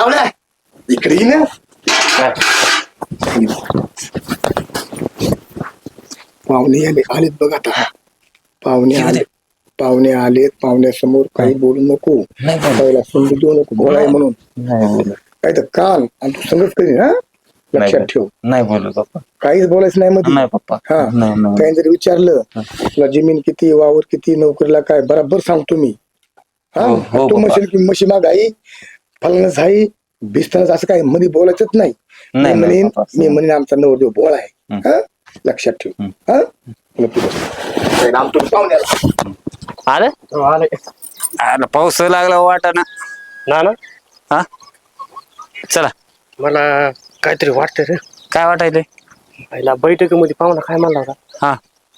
रावल्या इकडे ये ना. पाहुणे आले. आलेत बघ आता. पाहुणे आले. पाहुणे आलेत. पाहुण्यासमोर काही बोलू नको. पहिला समजू देऊ नको. बोलाय म्हणून. काय तर कान आणि तू संगत करी हा लक्षात ठेव. नाही बोलत पप्पा. काहीच बोलायचं नाही मध्ये नाही पप्पा. हा. काही जरी विचारलं तुला जमीन किती वावर किती नोकरीला काय? बराबर सांगतो मी. हा? हो, हो, तू. म्हणशील की म्हशी माग आई फलनच आहे भिस्तनच असं काही मध्ये बोलायचंच नाही. मी म्हणेन मी म्हणेन आमचा नवरदेव बोळ आहे. हा. लक्षात ठेव. हा. नक्की बस. काय नाम तुझं पाहुण्याला. आलं? हो, आलं. अरे पाऊस लागला वाटा ना. ना ना. हा? चला. मला काहीतरी वाटतं रे. काय वाटायलंय? पहिला बैठकीमध्ये पाहुणा काय म्हणला होता? हा.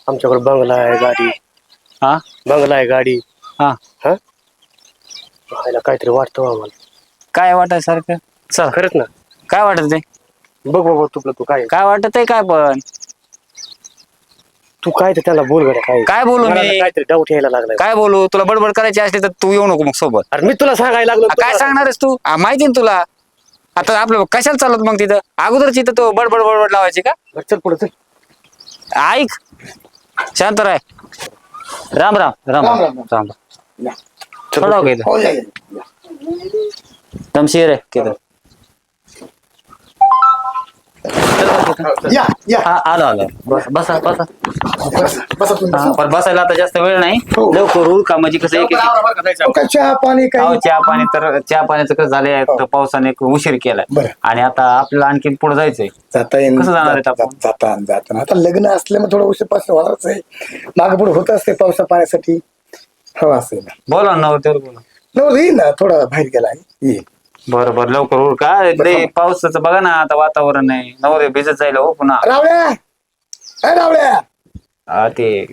आमच्याकडे बंगला आहे गाडी. हा? बंगला आहे गाडी. हा. हा? पहिला काहीतरी वाटतं बा मला काय वाटाय सारखं? चल खरंच ना. काय वाटत बघ बाबा तुला तू काय काय वाटत आहे काय पण? तू काय तर त्याला बोल गड्या काय काय बोलू मी? काहीतरी डाऊट यायला लागलाय. काय बोलू? तुला बडबड करायची असली तर तू येऊ नको मग सोबत. अरे मी तुला सांगायला लागलो आ, काय सांगणारच तू? आ, माहिती ना तुला. आता आपलं कशाला चालत मग तिथं? अगोदरच इथं तो बडबड बडबड लावायची का? बरं, चल पुढे चल. ऐक. शांत राय राम राम राम राम, राम राम. इथं. हो, या, या, या. दमशीर आहे किधर या या. हा आलो आलो. बस बसा बसा. बसा बसा तुम्ही. हा, बसा. पण बसायला आता जास्त वेळ नाही. हो. लवकर उर का? म्हणजे कसं एक हो, काय चहा पाणी अहो, काही चहा पाणी तर चहा पाण्याचं कसं झालंय तर पावसाने एक उशीर केलाय. बरं. आणि आता आपल्याला आणखी पुढे जायचंय. जाता येईल कसं जाणार आहेत आपण? जाता जाता आता लग्न असल्यामुळे थोडं उशीर पास होणारच आहे. मागे पुढे होत असते पावसा पाण्यासाठी. हो असं आहे ना बोला ना नवरदेवर बोला. नवरा येईल ना थोडा बाहेर गेला येईल. बरं बरं लवकर उर का लय पावसाचं बघा ना आता वातावरण आहे. नवरे भिजत जायला हो पुन्हा. रावड्या अय रावड्या हा, ते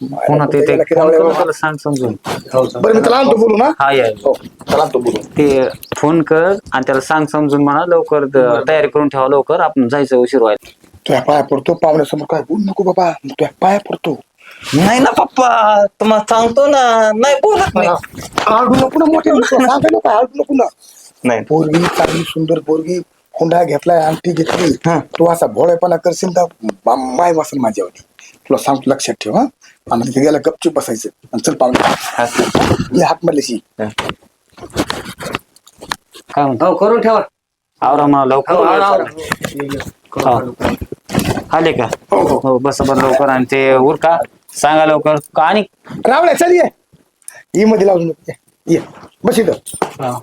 पुन्हा ते फोन करून. त्याला सांग समजून. बरं मी त्याला आणतो बोलू ना? हा या हो त्याला आणतो बोलू. ते फोन कर आणि त्याला सांग समजून म्हणा लवकर द- तयारी करून ठेवा लवकर. आपण जायचं उशीर व्हायला. तुझ्या पाया पडतो पाहुण्यासमोर काय बोलू नको बाबा. तुझ्या पाया पडतो. नाही ना पप्पा तुम्हाला सांगतो ना नाही बोलत नाही आडू नको ना मोठे नको आडू नको ना नाही. पोरगी चांगली सुंदर पोरगी हुंडा घेतलाय अंगठी घेतली तू असा भोळेपणा करशील तर माय वासेल माझ्यावर तुला सांगतो लक्षात ठेव हा. आणि तिथे गेला गपचूप बसायचं. आणि चल पाहुणे मी हाक मारल्याशी काय म्हणतो? हो करून ठेवा. आवरा मला लवकर. हो. हा. आले का? हो, हो. हो बस बरं लवकर आणि ते उर का सांगा लवकर. का आणि रावल्या चल ये. ई मध्ये लावून. ये. ये. बस इथं. हा.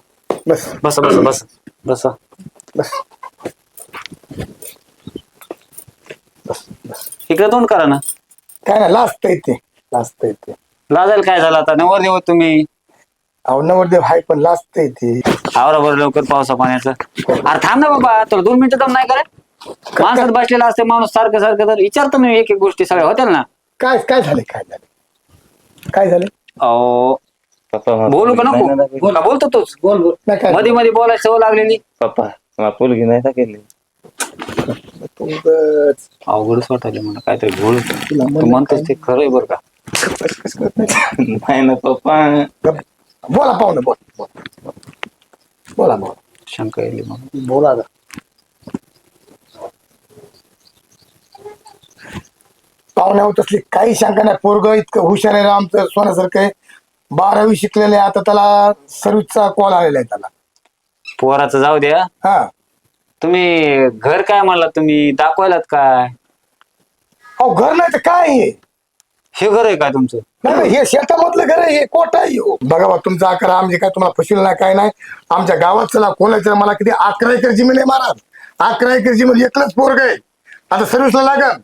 बस. बस बस बस. बस. बस. इकडे तोंड करा ना. काय ना लाजता येते. लाजता येते. लाजायला काय झालं आता? नवर देव तुम्ही. अहो नवरदेव हाय पण लाजता येते. आवरा बरं लवकर पावसा पाण्याचं. अरे थांब ना बाबा तुला दोन मिनिटं दम नाही करत? माणसात बसलेला असते माणूस सारखं सारखं तर विचारतो मी एक एक गोष्टी सगळ्या. होत्या ना? काय काय झाले काय झाले? काय झालं? अहो पप्पा बोलू का नको. बोला बोलतो तोच. बोल बोल. नाही काय मध्ये मध्ये बोलायची सवय लागलेली. पप्पा मला पोलगी नाही ना केली. तू उगाच. अवघडच वाटायला मला काहीतरी बोल तुला तू म्हणलं म्हणतोस ते खरं आहे बरं का? नाही. ना पप्पा. गप. बोला पाहुणे बोल बोल. बोला बोला. शंका येईल मला. बोला आता. पाहुण्यावर तसली काही शंका नाही पोरग इतकं हुशार आहे आमचं सोन्यासारखं आहे. बारावी शिकलेले आता त्याला सर्व्हिसचा कॉल आलेला आहे त्याला. पोराचं जाऊ द्या. हा. तुम्ही घर काय म्हणला तुम्ही दाखवायलात काय? अहो घर नाही तर काय आहे हे घर आहे काय तुमचं? नाही नाही, हे शेतामधलं घर आहे हे कोट आहे हो. बघा बा तुमचा आकार आमचे काय तुम्हाला फसविल नाही काय नाही? आमच्या गावात चला कोणाचं मला किती अकरा एकर जमीन आहे महाराज. अकरा एकर जमीन एकलंच पोरग आहे. आता सर्व्हिसला लागल.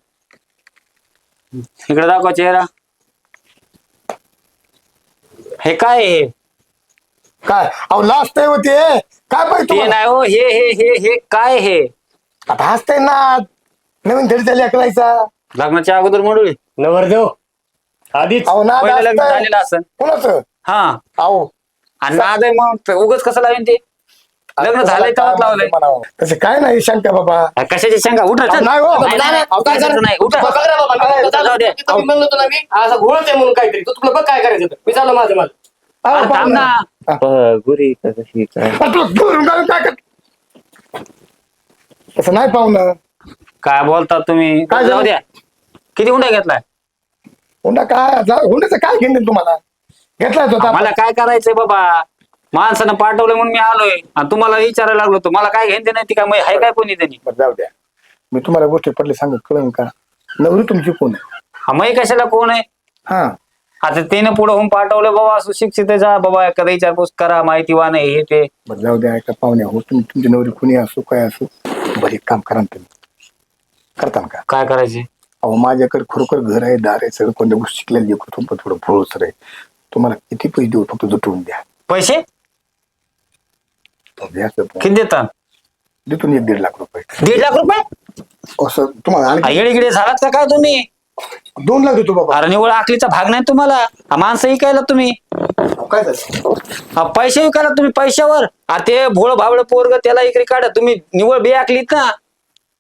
इकडे दाखवा चेहरा. हे काय हे? काय? अहो लास्ट आहे होते काय पाहिजे ते तुम्हाला? नाही हो हे हे हे हे काय हे आता हसते ना नवीन धडीचा लेकरायचा. लग्नाच्या अगोदर मंडळी. नवरदेव आधीच. अहो ना पहिलं लग्न झालेलं कोणाचं? हा. अहो. आणि नाद आहे मग उगच कसं लावेन ते? लग्न झालंय तेव्हाच लावलंय. म्हणावं. तसं काय नाही शंका बाबा. कशाची शंका? उठा चल. नाही हो. नाही, नाही, अहो, काय करायचं नाही उठा. बघ रे बाबा, जाऊ दे. तिथं मी म्हणलो होतो ना मी? असं घोळच आहे म्हणून काहीतरी. तू तुला बघ काय करायचं ते. मी चाललो माझं मला अहो, अरे थांब पाहुणं. ना हा. गुरी का कशी काय अरे तुला धरून घालून काय कर तसं नाही पाहुणं. काय बोलता तुम्ही? काय जाऊ झालं? द्या. किती हुंडा घेतलाय? हुंडा काय? जा- हुंड्याचं काय घेणं तुम्हाला? घेतलाय तो आता. मला काय करायचंय बाबा? माणसानं पाठवलं म्हणून मी आलोय. आणि तुम्हाला विचारायला लागलो तो मला काय घेणते नाही ती काय? हाय काय कोणी त्यांनी बरं जाऊ द्या. मी तुम्हाला गोष्टी पडले सांगत कळन का? नवरी तुमची कोण आहे? हा मग कशाला कोण आहे? हा. आता त्यानं पुढे होऊन पाठवलं बाबा सुशिक्षित आहे जा बाबा एखादा विचारपूस करा माहिती वान आहे हे ते. बरं जाऊ द्या एका पाहुण्या हो तुम्ही तुमची नवरी कुणी असो काय असो बरं एक काम करा ना तुम्ही. करता ना का? काय करायचे? अहो माझ्याकडे खरोखर घर आहे दार आहे सगळं कोणत्या गोष्टी शिकलेलं पण थोडं भरोसर आहे. तुम्हाला किती पैसे देऊ फक्त जुटवून द्या. पैसे. किती देतो? ना एक दीड लाख रुपये. दीड लाख रुपये? असं तुम्हाला आणखी झालात का काय तुम्ही? दोन लाख देतो बाबा. अरे निवळ आखलीचा भाग नाही तुम्हाला. हा माणसं विकायला तुम्ही. अहो, काय झालं? हा पैसे विकायला तुम्ही पैशावर. ते भोळ भावळ पोरग त्याला इकडे काढा. तुम्ही निवळ बे आखलीत ना.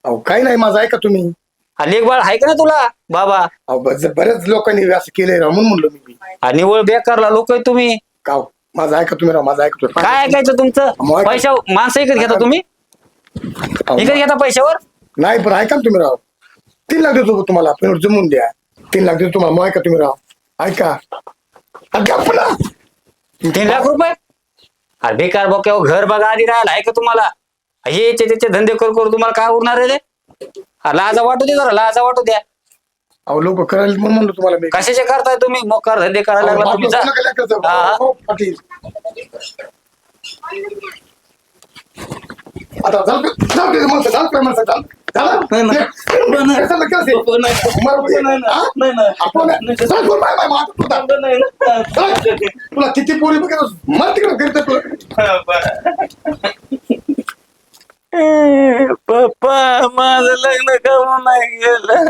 अहो काही नाही माझं ऐका तुम्ही. हा लेखबाळ आहे का ना तुला? बाबा. अहो ब- बऱ्याच लोकांनी असं केलंय राव म्हणून म्हणलो मी. हा निवळ बेकारला लोक तुम्ही. का हो? माझं ऐका तुम्ही राव माझं ऐका तुम्ही. काय ऐकायचं तुमचं? मग- पैशा माणसं इकत घेता तुम्ही? इकत घेता पैशावर? नाही पण ऐका ना तुम्ही राव. तीन लाख देतो तुम्हाला पेमेंट जमून द्या. तीन लाख देतो तुम्हाला मग ऐका तुम्ही राव. ऐका. अ, गप्प ना. तीन लाख रुपये? अरे बेकार बोक्या घर बघा आधी राहायला आहे का तुम्हाला. हे याचे त्याचे धंदे करू करू तुम्हाला काय उरणार आहे रे हा, लाजा वाटू दे जरा लाजा वाटू द्या. अहो लोक करायला म्हणून म्हणलो तुम्हाला मी कशाचे करताय तुम्ही मोकार धंदे करायला लागला तुम्ही जा. अहो, नका लेकरं जाऊ. हा. हो, पाटील. आता जाऊ दे- जाऊ दे माणसं, जाऊ दे माणसं, जाऊ. झालं? नाही, नाही. हे, कशाला केलं ते? मरू दे. हा? आपण- चल, बोल, बाय, बाय, मग आता तू जा. चल. तुला किती पोरी बघितलं मर तिकडे घरी तुला पप्पा माझं लग्न करून नाही गेलं